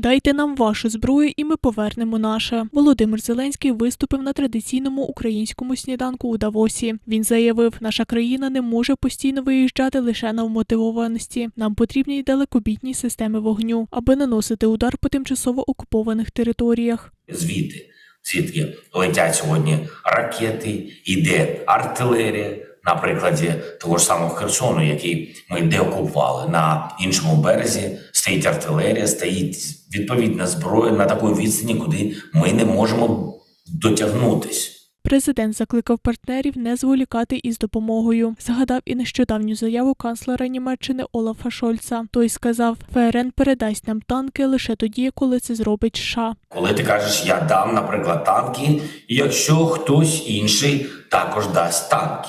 Дайте нам вашу зброю, і ми повернемо наше. Володимир Зеленський виступив на традиційному українському сніданку у Давосі. Він заявив, наша країна не може постійно виїжджати лише на вмотивованості. Нам потрібні й далекобітні системи вогню, аби наносити удар по тимчасово окупованих територіях. звідти, звідки летять сьогодні ракети, іде артилерія. На прикладі того ж самого Херсону, який ми деокупували на іншому березі, стоїть артилерія, стоїть відповідна зброя на такій відстані, куди ми не можемо дотягнутись. Президент закликав партнерів не зволікати із допомогою. Згадав і нещодавню заяву канцлера Німеччини Олафа Шольца. Той сказав, ФРН передасть нам танки лише тоді, коли це зробить США. Коли ти кажеш, я дам, наприклад, танки, якщо хтось інший також дасть танки.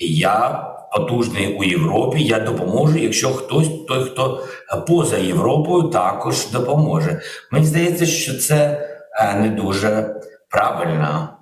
Я потужний у Європі, я допоможу, якщо хтось, той, хто поза Європою, також допоможе. Мені здається, що це е, не дуже правильна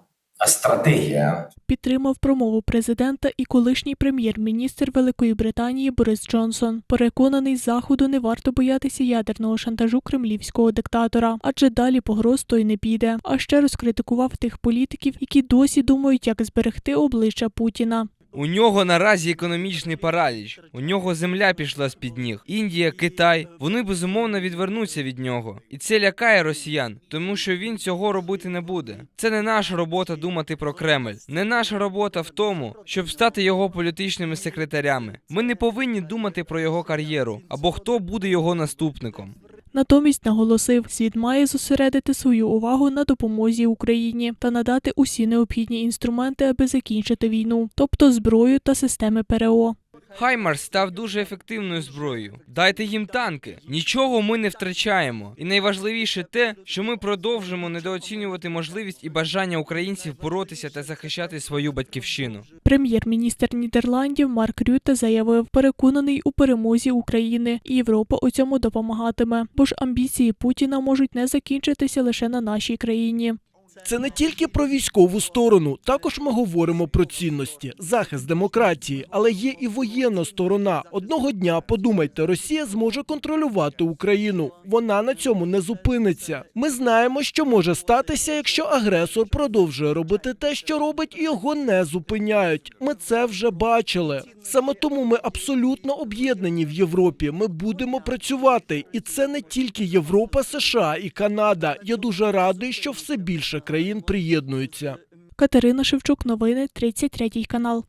стратегія. Підтримав промову президента і колишній прем'єр-міністр Великої Британії Борис Джонсон. Переконаний, заходу не варто боятися ядерного шантажу кремлівського диктатора, адже далі погроз той не піде. А ще розкритикував тих політиків, які досі думають, як зберегти обличчя Путіна. У нього наразі економічний параліч. У нього земля пішла з під ніг. Індія, Китай. Вони безумовно відвернуться від нього. І це лякає росіян, тому що він цього робити не буде. Це не наша робота думати про Кремль. Не наша робота в тому, щоб стати його політичними секретарями. Ми не повинні думати про його кар'єру або хто буде його наступником. Натомість наголосив, світ має зосередити свою увагу на допомозі Україні та надати усі необхідні інструменти, аби закінчити війну, тобто зброю та системи ПРО. Хаймарс став дуже ефективною зброєю. Дайте їм танки. Нічого ми не втрачаємо. І найважливіше те, що ми продовжимо недооцінювати можливість і бажання українців боротися та захищати свою батьківщину. Прем'єр-міністр Нідерландів Марк Рюте заявив, переконаний у перемозі України, і Європа у цьому допомагатиме, бо ж амбіції Путіна можуть не закінчитися лише на нашій країні. Це не тільки про військову сторону, також ми говоримо про цінності, захист демократії, але є і воєнна сторона. Одного дня подумайте, Росія зможе контролювати Україну. Вона на цьому не зупиниться. Ми знаємо, що може статися, якщо агресор продовжує робити те, що робить, і його не зупиняють. Ми це вже бачили. Саме тому ми абсолютно об'єднані в Європі. Ми будемо працювати, і це не тільки Європа, США і Канада. Я дуже радий, що все більше країн приєднуються. Катерина Шевчук, новини 33 канал.